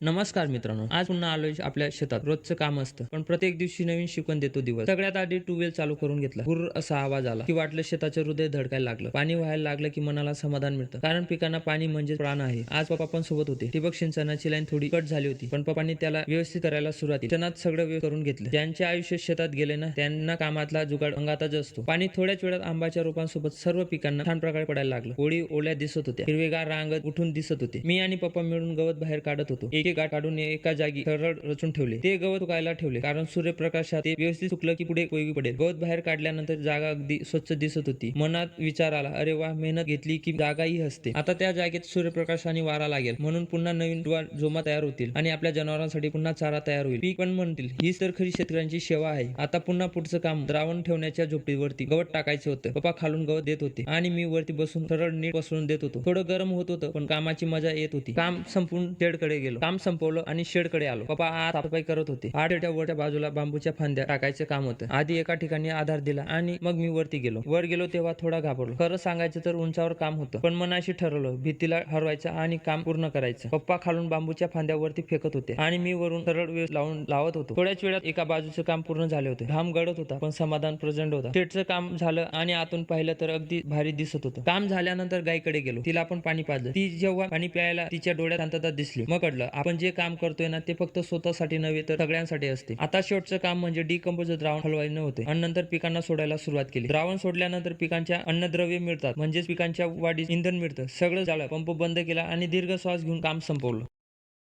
नमस्कार मित्रांनो आज पुन्हा आलोय आपल्या शेतात. रोजचं काम असतं पण प्रत्येक दिवशी नवीन शिकवण देतो दिवस. सगळ्यात आधी ट्यूबवेल चालू करून घेतला. गुर असा आवाज आला की वाटलं शेताचं हृदय धडकायला लागलं. पाणी व्हायला लागलं की मनाला समाधान मिळतं. कारण पिकांना पाणी म्हणजे प्राण आहे. आज पप्पा पण सोबत होते. ठिबक सिंचनाची लाईन थोडी कट झाली होती पण पप्पांनी त्याला व्यवस्थित करायला सुरुवात केली. सगळं व्यवस्थित करून घेतलं. ज्यांचे आयुष्य शेतात गेले ना त्यांना कामातला जुगाड अंगातच असतो. पाणी थोड्याच वेळात आंबाच्या रोपांसोबत सर्व पिकांना छान प्रकारे पडायला लागलं. ओळी ओल्या दिसत होत्या. हिरवेगार रांगत उठून दिसत होते. मी आणि पप्पा मिळून गवत बाहेर काढत होतो. एक गाठ काढून एका जागी सरळ रचून ठेवले. ते गवत उगायला ठेवले. कारण सूर्यप्रकाशात ते व्यवस्थित सुकलं की पुढे उपयोगी पडेल. गवत बाहेर काढल्यानंतर जागा अगदी स्वच्छ दिसत होती. मनात विचार आला अरे वा मेहनत घेतली की जागाही हसते. आता त्या जागेत सूर्यप्रकाश आणि वारा लागेल. म्हणून पुन्हा नवीन जोमा तयार होतील आणि आपल्या जनावरांसाठी पुन्हा चारा तयार होईल. पीक पण म्हणतील हीच तर खरी शेतकऱ्यांची सेवा आहे. आता पुन्हा पुढचं काम द्रावण ठेवण्याच्या झोपडीवरती गवत टाकायचं होतं. पप्पा खालून गवत देत होते आणि मी वरती बसून सरळ नीट पसरून देत होतो. थोडं गरम होत होतं पण कामाची मजा येत होती. काम संपून तेडकडे गेलो. काम संपवलं आणि शेडकडे आलो. पप्पा आत साफसफाई करत होते. आठ वरच्या बाजूला बांबूच्या फांद्या टाकायचं काम होतं. आधी एका ठिकाणी आधार दिला आणि मग मी वरती गेलो. वर गेलो तेव्हा थोडा घाबरलो. खरं सांगायचं तर उंचावर काम होतं. पण मनाशी ठरवलं भीतीला हरवायचं आणि काम पूर्ण करायचं. पप्पा खालून बांबूच्या फांद्यावरती फेकत होते आणि मी वरून सरळ वेळ लावून लावत होतो. थोड्याच वेळात एका बाजूचं काम पूर्ण झाले होते. घाम गळत होता पण समाधान प्रचंड होता. थेटचं काम झालं आणि आतून पाहिलं तर अगदी भारी दिसत होतं. काम झाल्यानंतर गायीकडे गेलो. तिला आपण पाणी पाजलं. ती जेव्हा पाणी प्यायला तिच्या डोळ्यात शांतता दिसली. मग कळलं आपण जे काम करतोय ना ते फक्त स्वतःसाठी नव्हे तर सगळ्यांसाठी असते. आता शेवटचं काम म्हणजे डिकम्पोज द्रावण हलवायला होते आणि नंतर पिकांना सोडायला सुरुवात केली. द्रावण सोडल्यानंतर पिकांच्या अन्नद्रव्य मिळतात. म्हणजेच पिकांच्या वाढीस इंधन मिळतं. सगळं झालं. पंप बंद केला आणि दीर्घ श्वास घेऊन काम संपवलं.